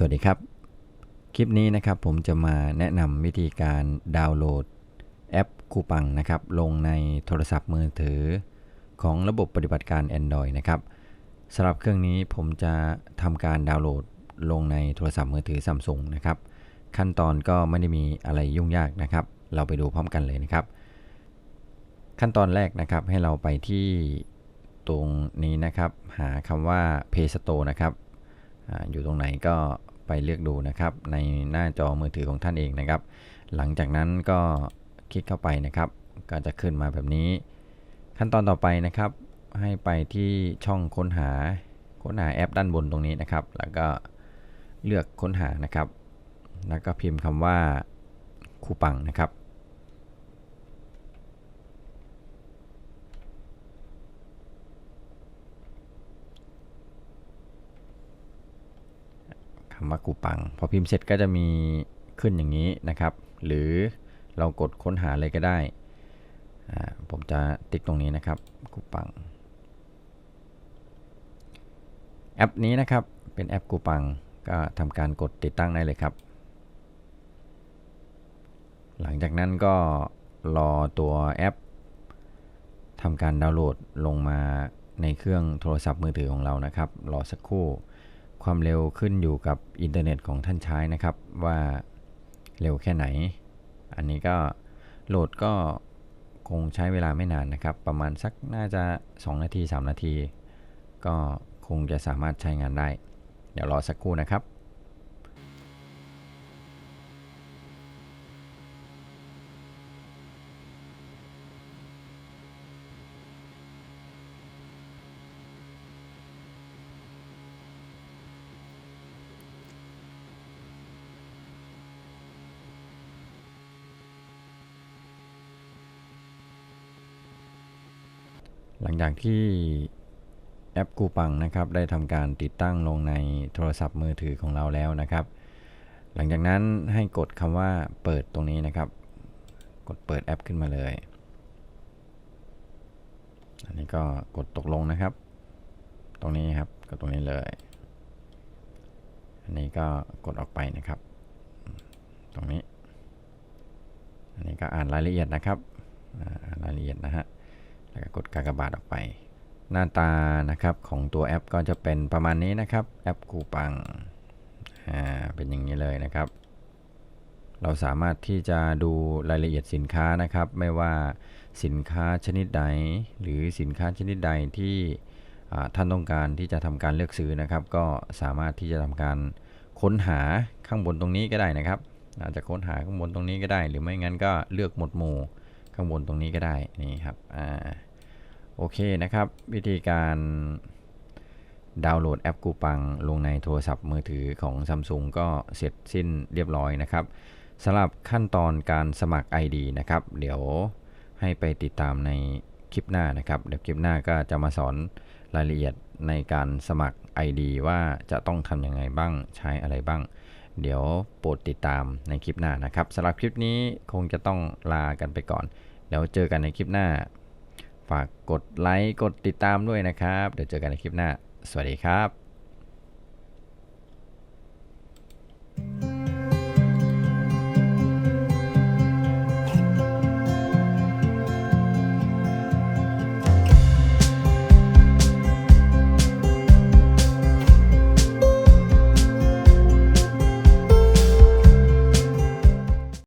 สวัสดีครับ คลิปนี้นะครับผมจะมาแนะนำวิธีการดาวน์โหลดแอปคูปังนะครับ ลงในโทรศัพท์มือถือ ของระบบปฏิบัติการ Android นะครับสำหรับเครื่องนี้ผมจะทำการดาวน์โหลดลงในโทรศัพท์มือถือ Samsung นะครับ ขั้นตอนก็ไม่ได้มีอะไรยุ่งยากนะครับ เราไปดูพร้อมกันเลยนะครับ ขั้นตอนแรกนะครับให้เราไปที่ตรงนี้นะครับ หาคำว่า Play Store นะครับ อยู่ตรงไหนก็ไปเลือกดูนะครับ ในหน้าจอมือถือของท่านเองนะครับ หลังจากนั้นก็คลิกเข้าไปนะครับ ก็จะขึ้นมาแบบนี้ ขั้นตอนต่อไปนะครับ ให้ไปที่ช่องค้นหาค้นหาแอปด้านบนตรงนี้นะครับ แล้วก็เลือกค้นหานะครับ แล้วก็พิมพ์คำว่าคูปังนะครับ คำว่ากูปัง พอพิมพ์เสร็จก็จะมีขึ้นอย่างนี้นะครับ หรือเรากดค้นหาเลยก็ได้ ผมจะติ๊กตรงนี้นะครับกูปัง แอปนี้นะครับเป็นแอปกูปังก็ทำการกดติดตั้งได้เลยครับ หลังจากนั้นก็รอตัวแอปทำการดาวน์โหลดลงมาในเครื่องโทรศัพท์มือถือของเรานะครับ รอสักครู่ ความเร็วขึ้นอยู่กับอินเทอร์เน็ตของท่านใช้นะครับ ว่าเร็วแค่ไหน อันนี้ก็โหลดก็คงใช้เวลาไม่นานนะครับ ประมาณสักน่าจะ 2 นาที 3 นาที ก็คงจะสามารถใช้งานได้ เดี๋ยวรอสักครู่นะครับ หลังจากที่แอปกูปังนะครับ ได้ทำการติดตั้งลงในโทรศัพท์มือถือของเราแล้วนะครับ หลังจากนั้นให้กดคำว่าเปิดตรงนี้นะครับ กดเปิดแอปขึ้นมาเลย อันนี้ก็กดตกลงนะครับ ตรงนี้ครับกดตรงนี้เลย อันนี้ก็กดออกไปนะครับ ตรงนี้ อันนี้ก็อ่านรายละเอียดนะครับ อ่าอ่านรายละเอียดนะฮะ แล้วก็กดกากบาทออกไป หน้าตานะครับของตัวแอปก็จะเป็นประมาณนี้นะครับ แอปคูปังอ่าเป็นอย่างนี้เลยนะครับ เราสามารถที่จะดูรายละเอียดสินค้านะครับ ไม่ว่าสินค้าชนิดใด หรือสินค้าชนิดใดที่ท่านต้องการที่จะทำการเลือกซื้อนะครับ ก็สามารถที่จะทำการค้นหาข้างบนตรงนี้ก็ได้นะครับอาจจะค้นหาข้างบนตรงนี้ก็ได้ หรือไม่งั้นก็เลือกหมวดหมู่ข้างบนตรงนี้ก็ได้นี่ครับอ่า โอเคนะครับ วิธีการดาวน์โหลดแอปกูปัง ลงในโทรศัพท์มือถือของ Samsung ก็เสร็จสิ้นเรียบร้อยนะครับสำหรับขั้นตอนการสมัคร ID นะครับ เดี๋ยวให้ไปติดตามในคลิปหน้านะครับ เดี๋ยวคลิปหน้าก็จะมาสอนรายละเอียดในการสมัคร ID ว่าจะต้องทำยังไงบ้างใช้อะไรบ้าง เดี๋ยวโปรดติดตามในคลิปหน้านะครับสำหรับคลิปนี้คงจะต้องลากันไปก่อน เดี๋ยวเจอกันในคลิปหน้า ฝากกดไลค์กดติดตามด้วยนะครับ เดี๋ยวเจอกันในคลิปหน้า สวัสดีครับ